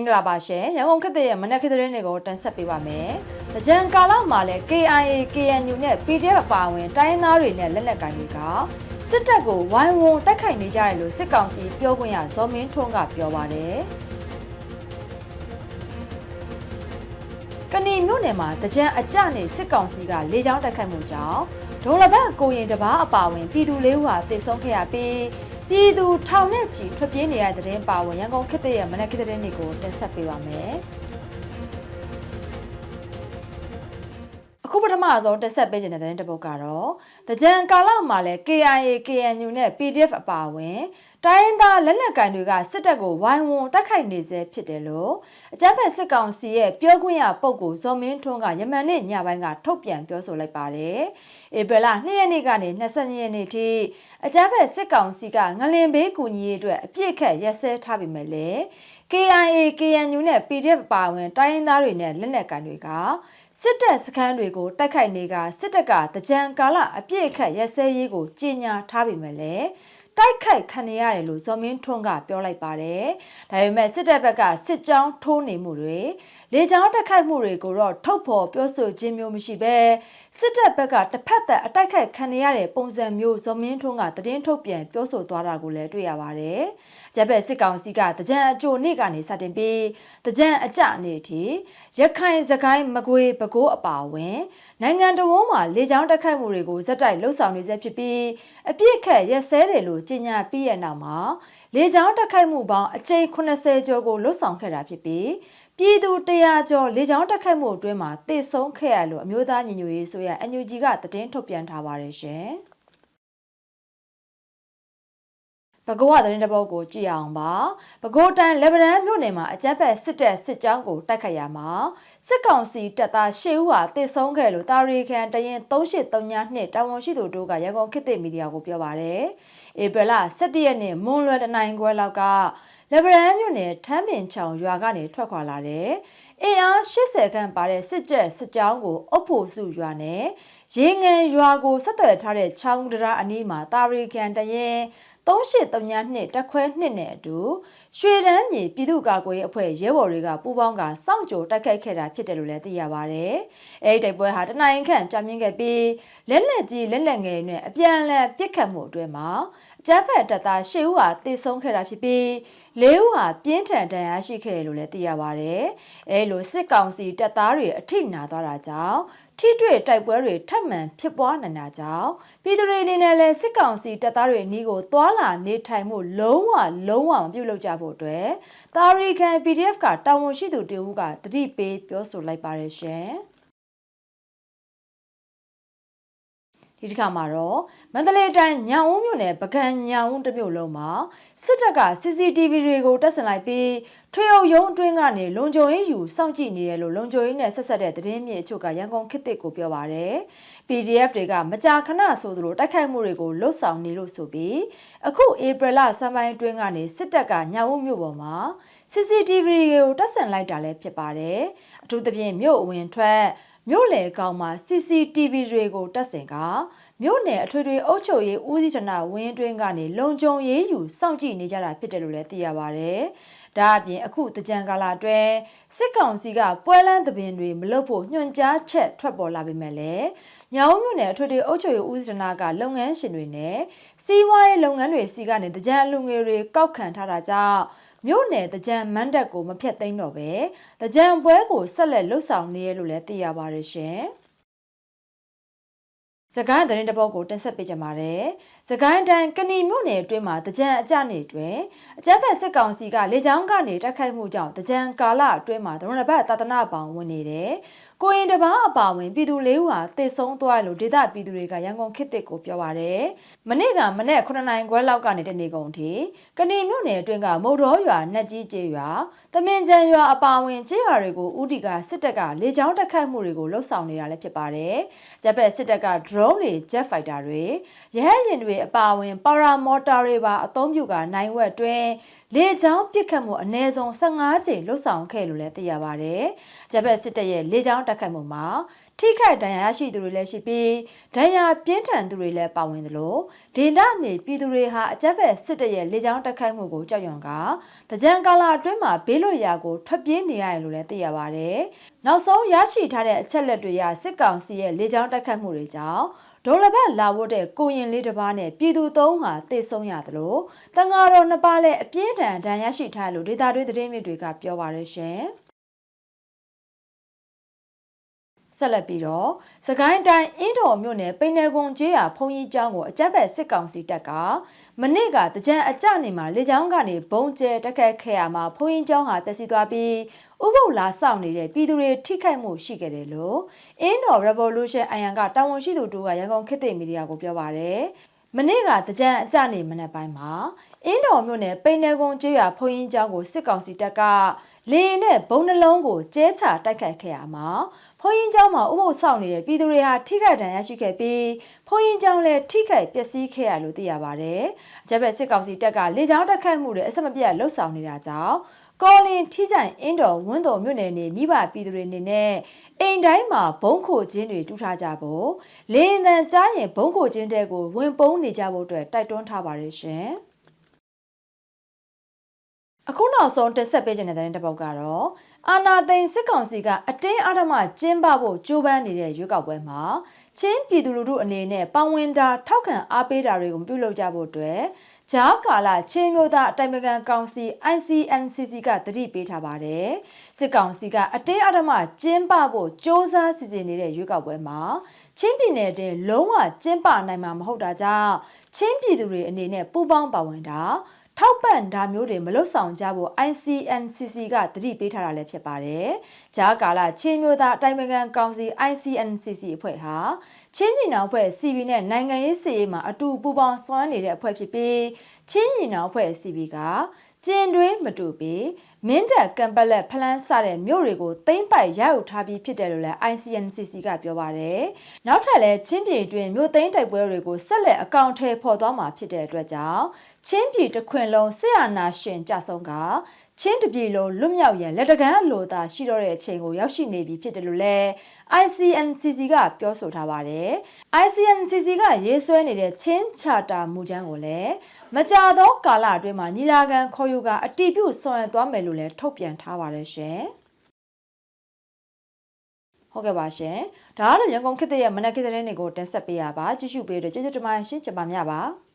င်္ဂလာပါရှင်ရန်ကုန်ခေတ်သစ်ရဲ့မနက်ခေတ်သတင်းတွေကိုတင်ဆက်ပေးပါမယ်။ကြံကာလမှာလည်း KIA KNU နဲ့ PDF အပါအဝင်တိုင်းရင်းသားတွေနဲ့လက်နက်ကိုင်တွေကစစ်တပ်ကိုဝိုင်းဝန်းတိုက်ခိုက်နေကြတယ်လို့စစ်ကောင်စီပြောခွင့်ရဇော်မင်းထွန်းကပြောပါတယ်။ကဏီမြို့နယ်မှာတကြံအကြနေစစ်ကောင်စီကလေကြောင်းတိုက်ခိုက်မှုကြောင့်ဒုံလဘတ်ကိုရင်တပားအပါအဝင်ပြည်သူလေးဦးဟာတည်ဆုံးခဲ့ရပြီး ပြည်သူထောင်နဲ့ချီထွက်ပြေးနေရတဲ့တဲ့င်းပါဝင်ရန်ကုန်ခေတ်သစ်ရဲ့မနက်ခေတ်သတင်းတွေကိုတင်ဆက်ပေးပါမယ်။ အခုပထမဆုံးတက်ဆက်ပေးခြင်းတဲ့သတင်းတစ်ပုဒ်ကတော့တကြံကာလမှာလဲ KIA KNU နဲ့ PDF အပါအဝင်တိုင်းရင်းသားလက်နက်ကိုင်တွေကစစ်တပ်ကိုဝိုင်းဝန်းတိုက်ခိုက်နေစေဖြစ်တယ်လို့အကြမ်းဖက်စစ်ကောင်စီရဲ့ပြောခွင့်ရပုဂ္ဂိုလ်ဇော်မင်းထွန်းကယမန်နေ့ညပိုင်းကထုတ်ပြန်ပြောဆိုလိုက်ပါတယ်။ဧပြီလ2ရက်နေ့ကနေ22ရက်နေ့ထိအကြမ်းဖက်စစ်ကောင်စီကငလင်ဘေးကူညီရေးအတွက်အပြစ်ခတ်ရက်စဲထားပြီမဲ့လေ KIA KNU နဲ့ PDF ပါဝင်တိုင်းရင်းသားတွေနဲ့လက်နက်ကိုင်တွေက စစ်တပ်စခန်းတွေကိုတိုက်ခိုက်နေကစစ်တပ်ကတကြံကာလအပြစ်အခတ်ရက်စဲရေးကိုကြီးညာထားပြီမဲ့လေတိုက်ခိုက်ခံရတယ်လို့ဇော်မင်းထွန်းကပြောလိုက်ပါတယ်။ဒါပေမဲ့စစ်တပ်ဘက်ကစစ်ကြောင်းထိုးနေမှုတွေ လေကြောင်းတိုက်ခိုက်မှုတွေကိုတော့ထုတ်ဖော်ပြောဆိုခြင်းမျိုးမရှိဘဲစစ်တပ်ဘက်ကတစ်ဖက်သက်အတိုက်ခိုက်ခံရတဲ့ပုံစံမျိုးဇော်မင်းထွန်းကသတင်းထုတ်ပြန်ပြောဆိုသွားတာကိုလည်းတွေ့ရပါတယ်။ဂျပက်စစ်ကောင်စီကတကြံအကြိုနေ့ကနေစတင်ပြီးတကြံအကြအနေအထိရခိုင်စကိုင်းမကွေပဲခူးအပါအဝင်နိုင်ငံတော်ဝန်မှာလေကြောင်းတိုက်ခိုက်မှုတွေကိုဇက်တိုက်လှုပ်ဆောင်နေစေဖြစ်ပြီးအပြစ်ခက်ရက်စဲတယ်လို့ကြေညာပြီးရနောက်မှာလေကြောင်းတိုက်ခိုက်မှုပေါင်းအကြိမ်80ကျော်ကိုလှုပ်ဆောင်ခဲ့တာဖြစ်ပြီးပြည်သူ100ကျော်လေကြောင်းတက်ခတ်မှုအတွင်းမှာတေဆုံးခဲ့ရလို့အမျိုးသားညီညွတ်ရေးဆိုရ NUG ကသတင်းထုတ်ပြန်ထားပါတယ်ရှင်။ဘကောသတင်းတစ်ပုဒ်ကိုကြည့်အောင်ပါ။ဘကောတန်လက်ဗရန်မြို့နယ်မှာအကြက်ဖက်စစ်တပ်စစ်ကြောင်းကိုတိုက်ခတ်ရမှာစစ်ကောင်စီတပ်သားရှေ့ဦးဟာတေဆုံးခဲ့လို့တာရီခန်တရင်3832နှစ်တာဝန်ရှိသူတို့ကရန်ကုန်ခေတ်သစ်မီဒီယာကိုပြောပါတယ်။ဧပြီလ17ရက်နေ့မွန်လွယ်တနိုင်ခွဲလောက်က လက်ဗရန်မြို့နယ်ထမ်းပင်ချောင်ရွာကနေထွက်ခွာလာတယ်။ အင်အား80ခန့်ပါတဲ့စစ်တပ်စစ်ကြောင်းကိုအုပ်ဖို့စုရွာနဲ့ရေငန်ရွာကိုဆက်သွယ်ထားတဲ့ချောင်းတရာအနီးမှာတာရီကန်တရင်3832တက်ခွဲနှစ်နဲ့အတူရွှေတန်းမြေပြည်သူ့ကာကွယ်ရေးအဖွဲ့ရဲဘော်တွေကပူးပေါင်းကစောင့်ကြိုတိုက်ခိုက်ခဲ့တာဖြစ်တယ်လို့လည်းသိရပါဗျ။အဲဒီတိုက်ပွဲဟာတနိုင်ခန့်ကြာမြင့်ခဲ့ပြီးလက်လက်ကြီးလက်လက်ငယ်နဲ့အပြန်အလှန်ပစ်ခတ်မှုအတွင်းမှာအကြမ်းဖက်တပ်သားရှေ့ဦးဟာတေဆုံးခဲ့တာဖြစ်ပြီးလေးဦးဟာပြင်းထန်ဒဏ်ရာရှိခဲ့တယ်လို့လည်းသိရပါဗျ။အဲလိုစစ်ကောင်စီတပ်သားတွေအထိနာသွားတာကြောင့်ထိတွေ့တိုက်ပွဲတွေထပ်မံဖြစ်ပွားနိုင်တာကြောင့်ပြည်သူတွေအနေနဲ့လည်းစစ်ကောင်စီတပ်သားတွေအနီးကိုသွာလာနေထိုင်မှုလုံးဝလုံးဝမပြုလုပ်ကြဖို့အတွက်တာရီကန် PDF ကတာဝန်ရှိသူတဦးကတတိပေးပြောဆိုလိုက်ပါတယ်ရှင်။ ဒီတစ်ခါမှာတော့မန္တလေးတိုင်းညောင်ဦးမြို့နယ်ပကံညောင်ဦးတမြို့လုံးမှာစစ်တပ်က CCTV တွေကိုတက်ဆင်လိုက်ပြီးထွေအုပ်ရုံးအတွင်းကနေလုံခြုံရေးယူစောင့်ကြည့်နေတယ်လို့လုံခြုံရေးနဲ့ဆက်ဆက်တဲ့သတင်းမြေအချို့ကရန်ကုန်ခေတ်သစ်ကိုပြောပါရယ် PDF တွေကမကြာခဏဆိုသလိုတိုက်ခိုက်မှုတွေကိုလှုပ်ဆောင်နေလို့ဆိုပြီးအခုဧပြီလဆန်းပိုင်းအတွင်းကနေစစ်တပ်ကညောင်ဦးမြို့ပေါ်မှာ CCTV တွေကိုတက်ဆင်လိုက်တာလည်းဖြစ်ပါတယ်အထူးသဖြင့်မြို့အဝင်ထွက် မြို့လေကောင်မှာ CCTV တွေကိုတက်ဆင်ကမြို့နယ်အထွေထွေအုပ်ချုပ်ရေးဦးစီးဌာနဝင်းတွင်းကနေလုံခြုံရေးယူစောင့်ကြည့်နေကြတာဖြစ်တယ်လို့လည်းသိရပါဗျ။ဒါအပြင်အခုတကြံကာလအတွင်းစစ်ကောင်စီကပွဲလန်းသဘင်တွေမလုပ်ဖို့ညွှန်ကြားချက်ထွက်ပေါ်လာပေမဲ့လည်းညောင်မြို့နယ်အထွေထွေအုပ်ချုပ်ရေးဦးစီးဌာနကလုပ်ငန်းရှင်တွေနဲ့စီးပွားရေးလုပ်ငန်းတွေစီကနေတကြံအလူငွေတွေကောက်ခံထားတာကြောင့် မြို့နယ်တကြံမန်းတက်ကိုမဖြတ်သိမ်းတော့ပဲတကြံပွဲကိုဆက်လက်လှုပ်ဆောင်နေရလို့လည်းသိရပါတယ်ရှင်။စကိုင်းသတင်းတပုတ်ကိုတင်ဆက်ပေးကြပါမယ်။စကိုင်းတိုင်းကဏီမြို့နယ်အတွင်းမှာတကြံအကြနေတွင်အကြမ်းဖက်စစ်ကောင်စီကလေကြောင်းကနေတိုက်ခိုက်မှုကြောင့်တကြံကာလအတွင်းမှာဒရုန်းဘတ်တာသနာပေါင်ဝင်နေတယ်။ ကိုရင်တပားအပါဝင်ပြည်သူလေးဦးဟာတည်ဆုံးသွားလို့ဒေသပြည်သူတွေကရန်ကုန်ခေတ်သစ်ကိုပြောပါရယ်မနေ့ကမနေ့9နိုင်ခွဲလောက်ကနေတနေကုန်ထိကနေမြို့နယ်အတွင်းကမုတ်တော်ရွာနှက်ကြီးကျေးရွာတမင်ချန်ရွာအပါဝင်ကျေးရွာတွေကိုဦးတီကစစ်တပ်ကလေကြောင်းတက်ခတ်မှုတွေကိုလှုပ်ဆောင်နေတာလည်းဖြစ်ပါတယ်ဂျပက်စစ်တပ်က drone တွေ jet fighter တွေရဟတ်ယာဉ်တွေအပါဝင် paramotor တွေပါအသုံးပြုကနိုင်ဝက်တွင်လေကြောင်းပစ်ခတ်မှုအ ਨੇ ဆုံး15ကြိမ်လှုပ်ဆောင်ခဲ့လို့လည်းသိရပါတယ်။ဂျပက်စစ်တပ်ရဲ့လေကြောင်းတိုက်ခိုက်မှုမှာ ထထိခိုက်ဒဏ်ရာရရှိသူတွေလည်းရှိပြီးဒဏ်ရာပြင်းထန်သူတွေလည်းပါဝင်သလိုဒေသနေပြည်သူတွေဟာအကြက်ဖက်စစ်တပ်ရဲ့လေကြောင်းတိုက်ခိုက်မှုကိုကြောက်ရွံ့ကတကြံကာလအတွင်းမှာဘေးလွတ်ရာကိုထွက်ပြေးနေရတယ်လို့လည်းသိရပါတယ်။နောက်ဆုံးရရှိထားတဲ့အချက်လက်တွေအရစစ်ကောင်စီရဲ့လေကြောင်းတိုက်ခိုက်မှုတွေကြောင့်ဒေါ်လဘတ်လာဖို့တဲ့ကိုရင်လေးတစ်ပါးနဲ့ပြည်သူသုံးဟာတေဆုံးရတယ်လို့တန်ဃာတော်နှစ်ပါးလည်းအပြင်းထန်ဒဏ်ရရှိထားလို့ဒေတာတွေသတင်းမြစ်တွေကပြောပါရရှင်။ ဆက်လက်ပြီးတော့စကိုင်းတိုင်းအင်းတော်မြို့နယ်ပိနေကွန်ကျေးရွာဖုန်ကြီးကျောင်းကိုအကြက်ဘက်စစ်ကောင်စီတပ်ကမနေ့ကတကြံအကြနေမှာလေကြောင်းကနေဘုံကျဲတက်ခတ်ခဲ့ရမှာဖုန်ကြီးကျောင်းဟာပျက်စီးသွားပြီးဥပုပ်လာဆောင်နေတဲ့ပြည်သူတွေထိခိုက်မှုရှိခဲ့တယ်လို့အင်းတော် Revolution အယံကတာဝန်ရှိသူတို့ကရန်ကုန်ခေတ်သစ်မီဒီယာကိုပြောပါရယ်မနေ့ကတကြံအကြနေမနက်ပိုင်းမှာအင်းတော်မြို့နယ်ပိနေကွန်ကျေးရွာဖုန်ကြီးကျောင်းကိုစစ်ကောင်စီတပ်ကလေရင်နဲ့ဘုံနှလုံးကိုကျဲချတိုက်ခတ်ခဲ့ရမှာ ဖုန်ရင်ကျောင်းမှာဥပုပ်ဆောင်နေတဲ့ပြည်သူတွေဟာထိခိုက်ဒဏ်ရာရှိခဲ့ပြီးဖုန်ရင်ကျောင်းလည်းထိခိုက်ပျက်စီးခဲ့ရလို့သိရပါတယ်။အကြက်ဘက်စစ်ကောင်စီတပ်ကလေကြောင်းတိုက်ခိုက်မှုတွေအဆက်မပြတ်လှုပ်ဆောင်နေတာကြောင့်ကော်လင်ထိကြိုင်အင်းတော်ဝန်းတော်မြို့နယ်နေမိဘပြည်သူတွေနေနဲ့အိမ်တိုင်းမှာဘုံခိုခြင်းတွေတူးထားကြဖို့လေရင်တန်ကြားရင်ဘုံခိုခြင်းတဲ့ကိုဝင်ပုံးနေကြဖို့အတွက်တိုက်တွန်းထားပါတယ်ရှင်။အခုနောက်ဆုံးတက်ဆက်ပေးခြင်းတဲ့တဲ့တစ်ပုတ်ကတော့ အာနာသိန်စစ်ကောင်စီကအတင်းအဓမ္မကျင်းပဖို့ကြိုးပမ်းနေတဲ့ရွေးကောက်ပွဲမှာချင်းပြည်သူလူထုအနေနဲ့ပါဝင်တာထောက်ခံအားပေးတာတွေကိုမပြုလုပ်ကြဖို့အတွက်ဂျားကာလာချင်းမျိုးသားအတိုင်ပင်ခံကောင်စီ ICNCC ကတတိပေးထားပါတယ်စစ်ကောင်စီကအတင်းအဓမ္မကျင်းပဖို့စ조사စီစဉ်နေတဲ့ရွေးကောက်ပွဲမှာချင်းပြည်နယ်တွင်လုံးဝကျင်းပနိုင်မှာမဟုတ်တာကြောင့်ချင်းပြည်သူတွေအနေနဲ့ပူးပေါင်းပါဝင်တာ ထောက်ပံ့ဒါမျိုးတွေမလွတ်ဆောင်ကြဖို့ ICNCC ကတတိပေးထားတာလည်းဖြစ်ပါတယ်။ဂျားကာလာချင်းမျိုးသားအတိုင်းပကန်ကောင်စီ ICNCC အဖွဲ့ဟာချင်းညီနောင်အဖွဲ့ CB နဲ့နိုင်ငံရေးစီရေးမှာအတူပူးပေါင်းဆောင်ရွက်နေတဲ့အဖွဲ့ဖြစ်ပြီးချင်းညီနောင်အဖွဲ့ CB ကကျင်တွင်းမတူပြီး မင်းတပ်ကံပလက်ဖလန်းစတဲ့မြို့တွေကိုသိမ့်ပိုက်ရယူထားပြီးဖြစ်တယ်လို့လည်း ICNCC ကပြောပါတယ်။နောက်ထပ်လည်းချင်းပြည်တွင်မြို့သိမ်းတိုက်ပွဲတွေကိုဆက်လက်အကောင့်ထဲပေါ်သွားမှာဖြစ်တဲ့အတွက်ကြောင့်ချင်းပြည်တစ်ခွင်လုံးဆရာနာရှင်ကြဆုံးက ချင်းတပြည်လုံးလွတ်မြောက်ရန်လက်တကမ်းလိုသာရှိတော့တဲ့အချိန်ကိုရောက်ရှိနေပြီဖြစ်တယ်လို့လည်း ICNCC ကပြောဆိုထားပါတယ်။ ICNCC ကရေးဆွဲနေတဲ့ချင်းချာတာမူကြမ်းကိုလည်းမကြာသောကာလအတွင်းမှာညီလာခံခေါ်ယူကအတည်ပြုဆောင်ရွက်သွားမယ်လို့လည်းထုတ်ပြန်ထားပါတယ်ရှင်။ဟုတ်ကဲ့ပါရှင်။ဒါကတော့ရန်ကုန်ခေတ်ရဲ့မနက်ခေတ်တဲ့နေ့ကိုတင်ဆက်ပေးရပါကြည့်ရှုပေးတော့ကျေးဇူးတင်ပါတယ်ရှင်။ကျွန်မမြပါ။